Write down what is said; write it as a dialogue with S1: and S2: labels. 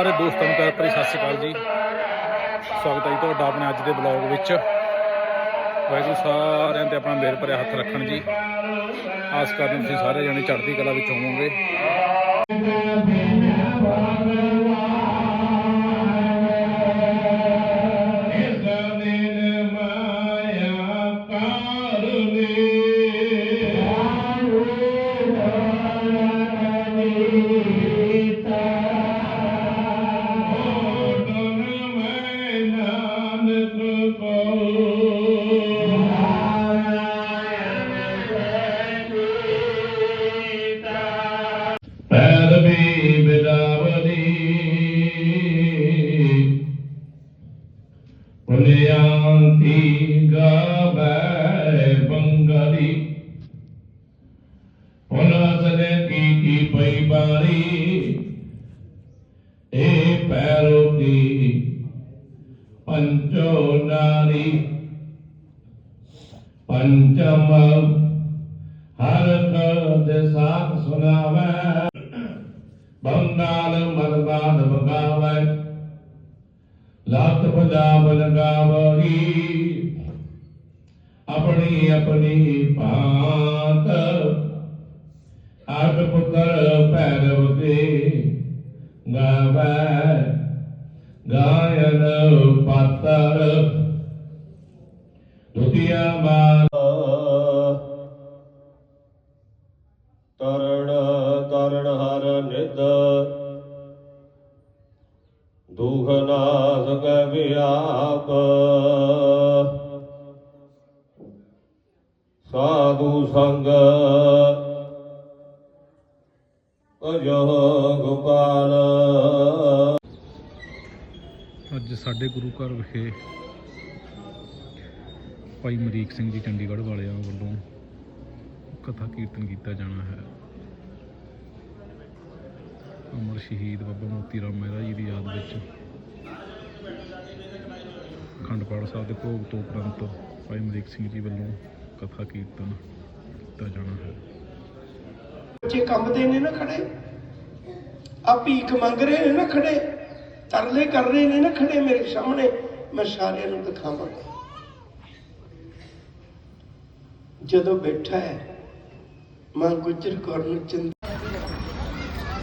S1: ਸਾਰੇ ਦੋਸਤਾਂ ਨੂੰ ਪਿਆਰ ਭਰੀ ਸਤਿ ਸ਼੍ਰੀ ਅਕਾਲ ਜੀ। ਸਵਾਗਤ ਹੈ ਜੀ ਤੁਹਾਡਾ ਆਪਣੇ ਅੱਜ ਦੇ ਬਲੌਗ ਵਿੱਚ। ਵਾਹਿਗੁਰੂ ਸਾਰਿਆਂ ਤੇ ਆਪਣਾ ਮਿਹਰ ਭਰਿਆ ਹੱਥ ਰੱਖਣ ਜੀ। ਆਸ ਕਰਦੇ ਤੁਸੀਂ ਸਾਰੇ ਜਣੇ ਚੜ੍ਹਦੀ ਕਲਾ ਵਿੱਚ ਹੋਵੋਗੇ।
S2: ਪੁਲਿਆਂਤੀ ਗਾਵੇ ਬੰਗਲੀ ਪੁਨਸ ਨੇ ਕੀ ਪਈ ਬਾਰੀ। ਇਹ ਪੈਰੋ ਦੀ ਪੰਚੋ ਨਾਰੀ। ਪੰਚਮ ਹਰ ਦੇ ਸਾਥ ਸੁਨਾਵੇ ਬੰਗਾਲ ਮਰਦਾਦ ਬਗਾਵੇ ਲੱਤ ਪੰਜਾਬ ਲਗਾਵਹੀ ਆਪਣੀ ਆਪਣੀ ਭਾਂਤ। ਆਟ ਪੁੱਤਰ ਭੈਰਵ ਦੇ ਗਾਵੇ ਗਾਇਨ ਪਾਤਰ। ਦੁਤੀਆ ਮਾਨ
S3: ਤਰਣ ਤਰਣ ਹਰ ਨਿਦ ਦੁਖ ਨਾਸ ਕੈ ਵਿਆਪ। ਸਾਧੂ ਸੰਗ ਅਜੋ ਗੋਪਾਲ
S1: ਅੱਜ ਸਾਡੇ ਗੁਰੂ ਘਰ ਵਿਖੇ ਭਾਈ ਮਰੀਕ ਸਿੰਘ ਜੀ ਚੰਡੀਗੜ੍ਹ ਵਾਲਿਆਂ ਵੱਲੋਂ ਕਥਾ ਕੀਰਤਨ ਕੀਤਾ ਜਾਣਾ ਹੈ। ਅਮਰ ਸ਼ਹੀਦ ਬਾਬਾ ਮੋਤੀ ਰਾਮ ਮਹਿਰਾ ਜੀ ਦੀ ਯਾਦ ਵਿੱਚ ਅਖੰਡ ਸਾਹਿਬ ਦੇ ਭੋਗ ਤੋਂ ਉਪਰੰਤ ਭਾਈ ਮਰੀਕ ਸਿੰਘ ਜੀ ਵੱਲੋਂ ਕਥਾ ਕੀਰਤਨ ਕੀਤਾ ਜਾਣਾ ਹੈ।
S4: ਬੱਚੇ ਕੰਬਦੇ ਨੇ ਨਾ ਖੜੇ ਆ ਭੀਖ ਮੰਗ ਰਹੇ ਨੇ ਨਾ ਖੜੇ, ਤਰਲੇ ਕਰ ਰਹੇ ਨੇ ਨਾ ਖੜੇ ਮੇਰੇ ਸਾਹਮਣੇ, ਮੈਂ ਸਾਰਿਆਂ ਨੂੰ ਦਿਖਾਵਾਂਗਾ ਜਦੋਂ ਬੈਠਾ ਹੈ, ਮਾਂ ਗੁਜਰ ਕੌਰ ਨੂੰ